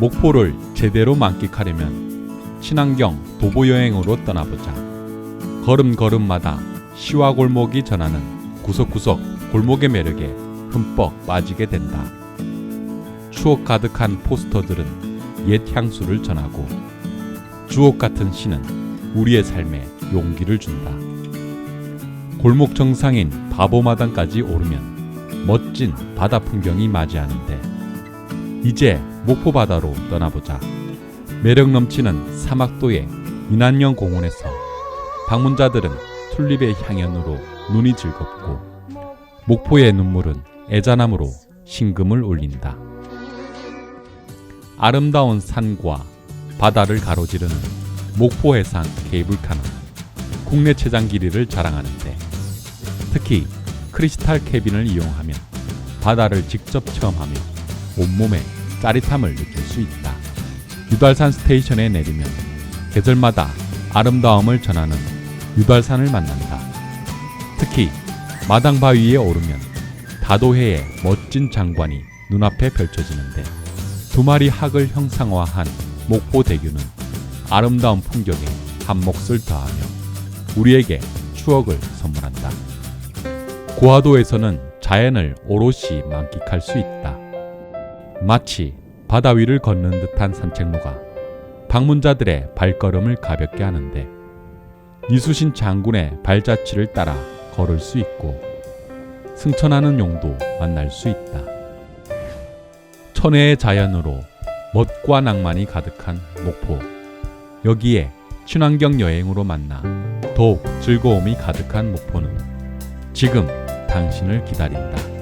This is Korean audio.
목포를 제대로 만끽하려면 친환경 도보 여행으로 떠나보자. 걸음걸음마다 시와 골목이 전하는 구석구석 골목의 매력에 흠뻑 빠지게 된다. 추억 가득한 포스터들은 옛 향수를 전하고 주옥 같은 시는 우리의 삶에 용기를 준다. 골목 정상인 바보마당까지 오르면 멋진 바다 풍경이 맞이하는데 이제 목포 바다로 떠나보자. 매력 넘치는 사막도의 인안령 공원에서 방문자들은 튤립의 향연으로 눈이 즐겁고 목포의 눈물은 애잔함으로 심금을 울린다. 아름다운 산과 바다를 가로지르는 목포 해상 케이블카는 국내 최장 길이를 자랑하는데 특히 크리스탈 캐빈을 이용하면 바다를 직접 체험하며 온몸에 짜릿함을 느낄 수 있다. 유달산 스테이션에 내리면 계절마다 아름다움을 전하는 유달산을 만난다. 특히 마당 바위에 오르면 다도해의 멋진 장관이 눈앞에 펼쳐지는데 두 마리 학을 형상화한 목포대교는 아름다운 풍경에 한 몫을 더하며 우리에게 추억을 선물한다. 고화도에서는 자연을 오롯이 만끽할 수 있다. 마치 바다 위를 걷는 듯한 산책로가 방문자들의 발걸음을 가볍게 하는데 이수신 장군의 발자취를 따라 걸을 수 있고 승천하는 용도 만날 수 있다. 천혜의 자연으로 멋과 낭만이 가득한 목포. 여기에 친환경 여행으로 만나 더욱 즐거움이 가득한 목포는 지금 당신을 기다린다.